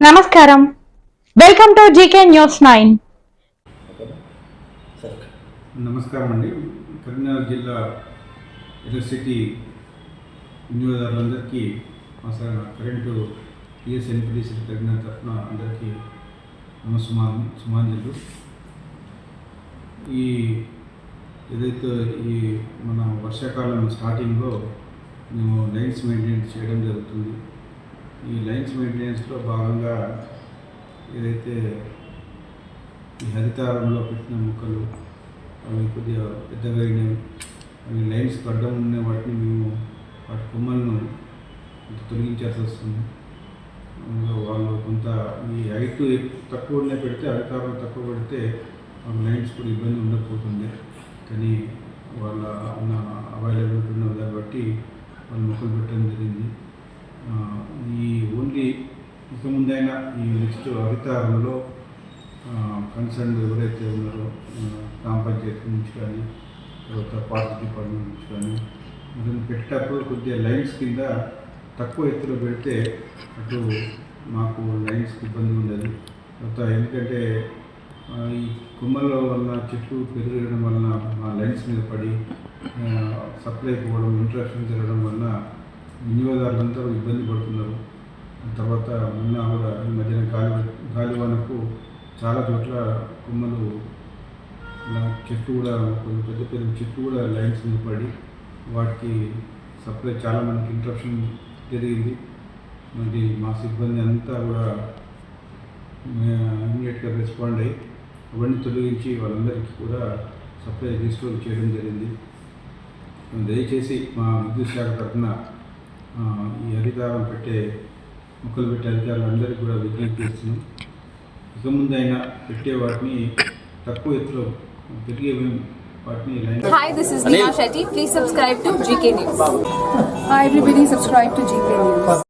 నమస్కారం. Welcome to GK news nine. నమస్కారం అండి. కరీంనగర్ జిల్లా ఎలక్ట్రిసిటీ వినియోగదారులందరికీ మా కరెంటు టీఎస్ ఎన్పిడిసి కరీంనగర్ తరఫున అందరికీ నమస్సుమా సుమాంజలు. ఈ ఏదైతే ఈ మన వర్షాకాలం స్టార్టింగ్లో మేము లైన్స్ మెయింటెనెన్స్ చేయడం జరుగుతుంది. ఈ లైన్స్ మెయింటెనెన్స్లో భాగంగా ఏదైతే ఈ హరితారంలో పెట్టిన మొక్కలు అవి కొద్దిగా పెద్దగా అయినవి అవి లైన్స్ అడ్డం ఉన్న వాటిని మేము వాటి కొమ్మలను తొలగించాల్సి వస్తుంది. వాళ్ళు కొంత ఈ హైట్ తక్కువ పెడితే హరితారం తక్కువ పెడితే వాళ్ళ లైన్స్ కూడా ఇబ్బంది ఉండకపోతుంది కానీ వాళ్ళ ఉన్న అవైలబిలిటీ ఉన్న దాన్ని బట్టి వాళ్ళు మొక్కలు పెట్టడం జరిగింది. ముందైనా ఈ నెక్స్ట్ హరితారంలో కన్సర్న్ ఎవరైతే ఉన్నారో గ్రామ పంచాయతీ నుంచి కానీ తర్వాత పార్టీ డిపార్ట్మెంట్ నుంచి కానీ దాన్ని పెట్టేటప్పుడు కొద్దిగా లైన్స్ కింద తక్కువ ఎత్తులో పెడితే అటు మాకు లైన్స్కి ఇబ్బంది ఉండదు. తర్వాత ఎందుకంటే ఈ కొమ్మల వల్ల చెట్లు పెరగడం వలన మా లైన్స్ మీద పడి సప్లై పోవడం ఇంట్రాక్షన్ జరగడం వలన వినియోగదారులందరూ ఇబ్బంది పడుతున్నారు. తర్వాత మొన్న కూడా ఈ మధ్యన గాలి గాలివానకు చాలా చోట్ల కొమ్మలు చెట్టు చెట్లు కూడా కొన్ని పెద్ద పెద్ద చెట్టు కూడా లైన్స్ మీద పడి వాటికి సప్లై చాలా మనకి ఇంట్రప్షన్ జరిగింది. మరి మా సిబ్బంది అంతా కూడా ఇమీడియట్గా రెస్పాండ్ అయ్యి అవన్నీ తొలగించి వాళ్ళందరికీ కూడా సప్లై రీస్టోర్ చేయడం జరిగింది. దయచేసి మా విద్యుత్ శాఖ తరఫున ఈ హరితారం పెట్టే మొక్కలు పెట్టే అధికారులందరికీ కూడా విజ్ఞప్తి చేస్తున్నాం ఇక ముందైనా పెట్టే వాటిని తక్కువ ఎత్తులో పెరిగే Hi, this is Neha Shetty. Please subscribe to GK News. Hi everybody, subscribe to GK News.